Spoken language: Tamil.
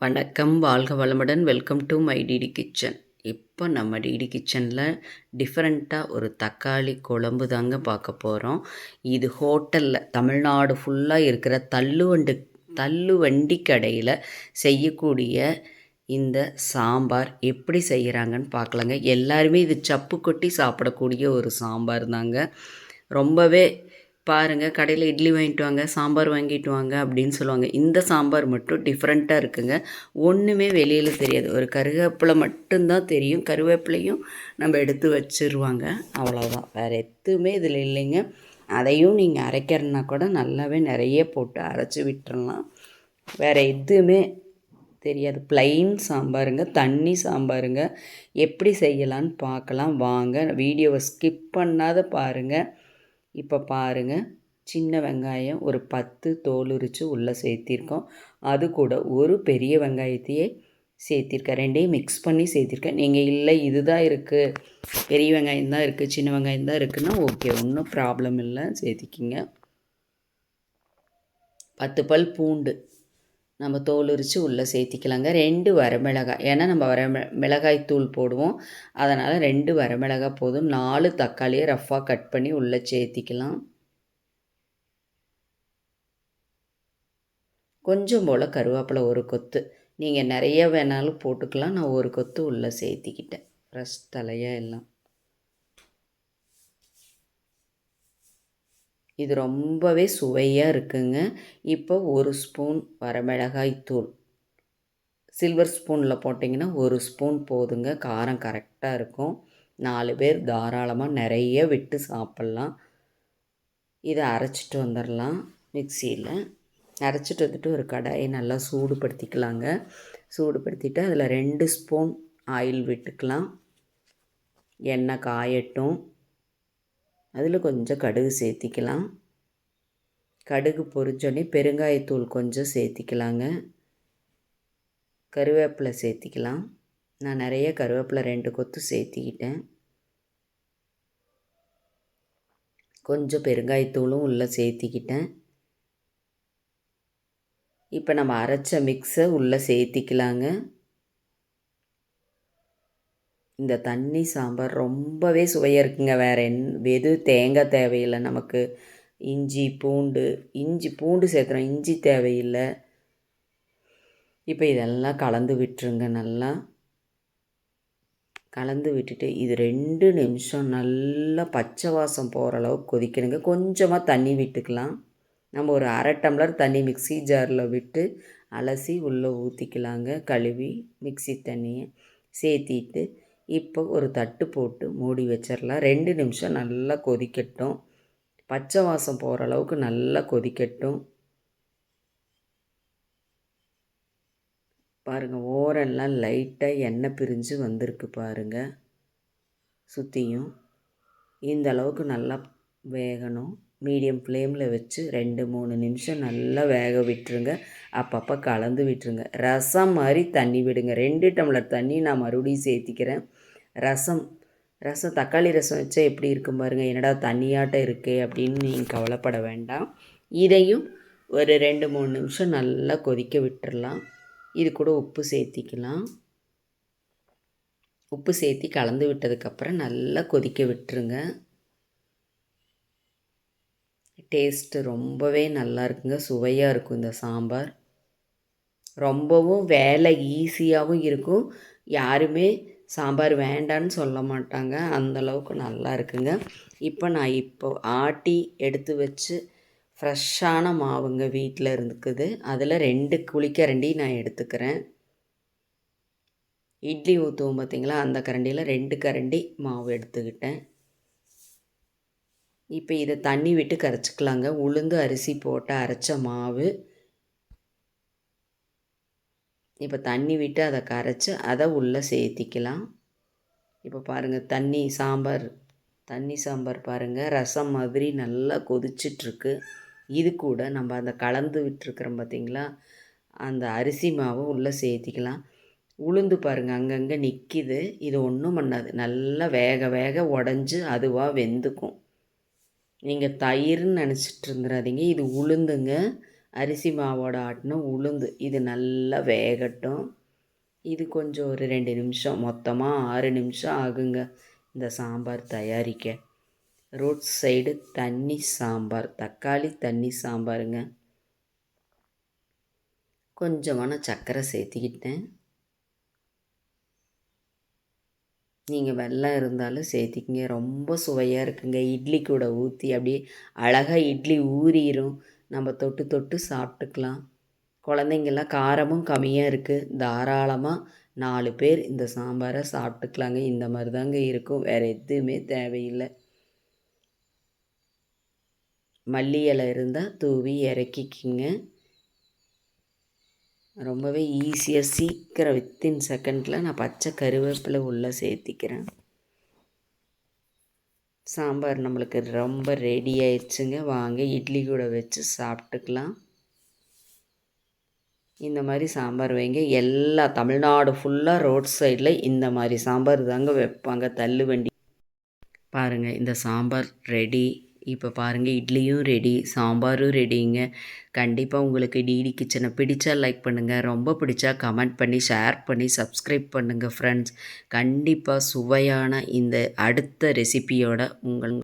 வணக்கம் வாழ்க வளமுடன். Welcome to my DD kitchen இப்போ நம்ம டிடி கிச்சனில் டிஃப்ரெண்ட்டாக ஒரு தக்காளி குழம்பு தாங்க பார்க்க போகிறோம் இது ஹோட்டலில் தமிழ்நாடு ஃபுல்லாக இருக்கிற தள்ளுவண்டு தள்ளுவண்டி கடையில் செய்யக்கூடிய இந்த சாம்பார் எப்படி செய்கிறாங்கன்னு பார்க்கலாங்க. எல்லாருமே இது சப்பு கொட்டி சாப்பிடக்கூடிய ஒரு சாம்பார் தாங்க. ரொம்பவே பாருங்கள் கடையில் இட்லி வாங்கிட்டு வாங்க சாம்பார் வாங்கிட்டு வாங்க அப்படின்னு சொல்லுவாங்க. இந்த சாம்பார் மட்டும் டிஃப்ரெண்ட்டாக இருக்குங்க. ஒன்றுமே வெளியில் தெரியாது. ஒரு கருவேப்பிலை மட்டும்தான் தெரியும். கருவேப்பிலையும் நம்ம எடுத்து வச்சுருவாங்க. அவ்வளோதான் வேறு எதுவுமே இதில் இல்லைங்க. அதையும் நீங்கள் அரைக்கிறனா கூட நல்லாவே நிறைய போட்டு அரைச்சி விட்டுறலாம். வேறு எதுவுமே தெரியாது. ப்ளைன் சாம்பாருங்க தண்ணி சாம்பாருங்க. எப்படி செய்யலான்னு பார்க்கலாம். வாங்க வீடியோவை ஸ்கிப் பண்ணாத பாருங்கள் இப்போ பாருங்கள் சின்ன வெங்காயம் ஒரு பத்து தோலுரிச்சு உள்ளே சேர்த்திருக்கோம். அது கூட ஒரு பெரிய வெங்காயத்தையே சேர்த்திருக்கேன். ரெண்டையும் மிக்ஸ் பண்ணி சேர்த்திருக்கேன். நீங்கள் இல்லை இது தான் இருக்குது பெரிய வெங்காயம் தான் இருக்குது சின்ன வெங்காயம் தான் இருக்குன்னா ஓகே ஒன்றும் ப்ராப்ளம் இல்லை. சேர்த்திக்கிங்க. பத்து பல் பூண்டு. நம்ம தோல் உரித்து உள்ளே சேர்த்திக்கலாங்க. ரெண்டு வரமிளகாய். ஏன்னா நம்ம வர மிளகாய் தூள் போடுவோம். அதனால் ரெண்டு வரமிளகாய் போதும். நாலு தக்காளியை ரஃப்பாக கட் பண்ணி உள்ளே சேர்த்திக்கலாம். கொஞ்சம் போல் கருவேப்பிலை ஒரு கொத்து. நீங்கள் நிறைய வேணாலும் போட்டுக்கலாம். நான் ஒரு கொத்து உள்ளே சேர்த்திக்கிட்டேன். ஃப்ரெஷ் தலையாக எல்லாம். இது ரொம்பவே சுவையாக இருக்குங்க. இப்போ ஒரு ஸ்பூன் வரமிளகாய் தூள். சில்வர் ஸ்பூனில் போட்டிங்கன்னா ஒரு ஸ்பூன் போதுங்க. காரம் கரெக்டாக இருக்கும். நாலு பேர் தாராளமாக நிறைய விட்டு சாப்பிட்லாம். இதை அரைச்சிட்டு வந்துடலாம் மிக்சியில். அரைச்சிட்டு வந்துட்டு ஒரு கடாயை நல்லா சூடுபடுத்திக்கலாங்க. சூடுபடுத்திட்டு அதில் ரெண்டு ஸ்பூன் ஆயில் விட்டுக்கலாம். எண்ணெய் காயட்டும். அதில் கொஞ்சம் கடுகு சேர்த்திக்கலாம். கடுகு பொரிஞ்சோடனே பெருங்காயத்தூள் கொஞ்சம் சேர்த்திக்கலாங்க. கருவேப்பிலை சேர்த்திக்கலாம். நான் நிறைய கருவேப்பிலை ரெண்டு கொத்து சேர்த்திக்கிட்டேன். கொஞ்சம் பெருங்காயத்தூளும் உள்ளே சேர்த்திக்கிட்டேன். இப்போ நம்ம அரைச்ச மிக்ஸை உள்ளே சேர்த்திக்கலாங்க. இந்த தண்ணி சாம்பார் ரொம்பவே சுவையாக இருக்குங்க. வேறு என் எதுவும் தேங்காய் தேவையில்லை நமக்கு. இஞ்சி பூண்டு இஞ்சி பூண்டு சேர்த்துறோம் இஞ்சி தேவையில்லை. இப்போ இதெல்லாம் கலந்து விட்டுருங்க நல்லா. கலந்து விட்டுட்டு இது ரெண்டு நிமிஷம் நல்லா பச்சை வாசம் போகிற அளவுக்கு கொதிக்கணுங்க. கொஞ்சமாக தண்ணி விட்டுக்கலாம். நம்ம ஒரு அரை டம்ளர் தண்ணி மிக்சி ஜாரில் விட்டு அலசி உள்ளே ஊற்றிக்கலாங்க கழுவி மிக்சி தண்ணியை சேர்த்திட்டு இப்போ ஒரு தட்டு போட்டு மூடி வச்சிடலாம் ரெண்டு நிமிஷம் நல்லா கொதிக்கட்டும். பச்சை வாசம் போகிற அளவுக்கு நல்லா கொதிக்கட்டும். பாருங்கள் ஓரெல்லாம் லைட்டாக எண்ணெய் பிரிஞ்சு வந்திருக்கு பாருங்கள் சுற்றியும் இந்த அளவுக்கு நல்லா வேகணும். மீடியம் ஃப்ளேமில் வச்சு ரெண்டு மூணு நிமிஷம் நல்லா வேக விட்டுருங்க. அப்பப்போ கலந்து விட்டுருங்க. ரசம் மாதிரி தண்ணி விடுங்க. ரெண்டு டம்ளர் தண்ணி நான் மறுபடியும் சேர்த்திக்கிறேன். ரசம் ரசம் தக்காளி ரசம் வச்சா எப்படி இருக்கும் பாருங்கள் என்னடா தண்ணியாட்டம் இருக்கே அப்படின்னு நீங்கள் கவலைப்பட வேண்டாம். இதையும் ஒரு ரெண்டு மூணு நிமிஷம் நல்லா கொதிக்க விட்டுடலாம் இது கூட உப்பு சேர்த்திக்கலாம். உப்பு சேர்த்தி கலந்து விட்டதுக்கப்புறம் நல்லா கொதிக்க விட்டுருங்க. டேஸ்ட்டு ரொம்பவே நல்லா இருக்குங்க சுவையாக இருக்கும் இந்த சாம்பார். ரொம்பவும் வேலை ஈஸியாகவும் இருக்கும். யாருமே சாம்பார் வேண்டான்னு சொல்ல மாட்டாங்க. அந்தளவுக்கு நல்லா இருக்குங்க இப்போ நான் இப்போ ஆட்டி எடுத்து வச்சு ஃப்ரெஷ்ஷான மாவுங்க வீட்டில் இருந்துக்குது. அதில் ரெண்டு குழிக்கரண்டி நான் எடுத்துக்கிறேன். இட்லி ஊற்றுவோம் பார்த்திங்களா அந்த கரண்டியில் ரெண்டு கரண்டி மாவு எடுத்துக்கிட்டேன். இப்போ இதை தண்ணி விட்டு கரைச்சிக்கலாங்க. உளுந்து அரிசி போட்டு அரைச்ச மாவு. இப்போ தண்ணி விட்டு அதை கரைச்சி அதை உள்ளே சேர்த்திக்கலாம். இப்போ பாருங்கள் தண்ணி சாம்பார். தண்ணி சாம்பார் பாருங்கள் ரசம் மாதிரி நல்லா கொதிச்சிட்ருக்கு. இது கூட நம்ம அந்த கலந்து விட்டுருக்குறோம் பார்த்திங்களா அந்த அரிசி மாவை உள்ளே சேர்த்திக்கலாம். உளுந்து பாருங்கள் அங்கங்கே நிற்கிது இது ஒன்றும் பண்ணாது. நல்லா வேக வேக உடஞ்சி அதுவாக வெந்துக்கும். நீங்கள் தயிர்னு நினச்சிட்டு இருந்துடாதீங்க இது உளுந்துங்க. அரிசி மாவோட ஆட்டின உளுந்து. இது நல்லா வேகட்டும். இது கொஞ்சம் ஒரு ரெண்டு நிமிஷம். மொத்தமாக ஆறு நிமிஷம் ஆகுங்க. இந்த சாம்பார் தயாரிக்க. ரோட் சைடு தண்ணி சாம்பார். தக்காளி தண்ணி சாம்பாருங்க. கொஞ்சமான சர்க்கரை சேர்த்திக்கிட்டேன். நீங்கள் வெள்ளம் இருந்தாலும் சேர்த்திக்கிங்க. ரொம்ப சுவையாக இருக்குங்க. இட்லி கூட ஊற்றி அப்படியே அழகாக இட்லி ஊறிடும் நம்ம தொட்டு தொட்டு சாப்பிட்டுக்கலாம். குழந்தைங்கெல்லாம் காரமும் கம்மியாக இருக்குது தாராளமாக நாலு பேர் இந்த சாம்பாரை சாப்பிட்டுக்கலாங்க. இந்த மாதிரி தாங்க இருக்கும். வேறு எதுவுமே தேவையில்லை. மல்லி இலை இருந்தால் தூவி இறக்கிக்கிங்க. ரொம்பவே ஈஸியாக சீக்கிரம் வித்தின் செகண்டில் நான் பச்சை கருவேப்பிலை உள்ளே சேர்த்திக்கிறேன். சாம்பார் நம்மளுக்கு ரொம்ப ரெடி ஆயிடுச்சுங்க. வாங்க இட்லி கூட வச்சு சாப்பிட்டுக்கலாம். இந்த மாதிரி சாம்பார் வைங்க. எல்லா தமிழ்நாடு ஃபுல்லாக ரோட் சைடில் இந்த மாதிரி சாம்பார் தாங்க வைப்பாங்க. தள்ளு வண்டி பாருங்கள் இந்த சாம்பார் ரெடி இப்போ பாருங்கள் இட்லியும் ரெடி சாம்பாரும் ரெடிங்க கண்டிப்பாக உங்களுக்கு டிடி கிச்சனை பிடிச்சா லைக் பண்ணுங்கள் ரொம்ப பிடிச்சா கமெண்ட் பண்ணி ஷேர் பண்ணி சப்ஸ்கிரைப் பண்ணுங்கள் ஃப்ரெண்ட்ஸ் கண்டிப்பாக சுவையான இந்த அடுத்த ரெசிபியோட உங்கள்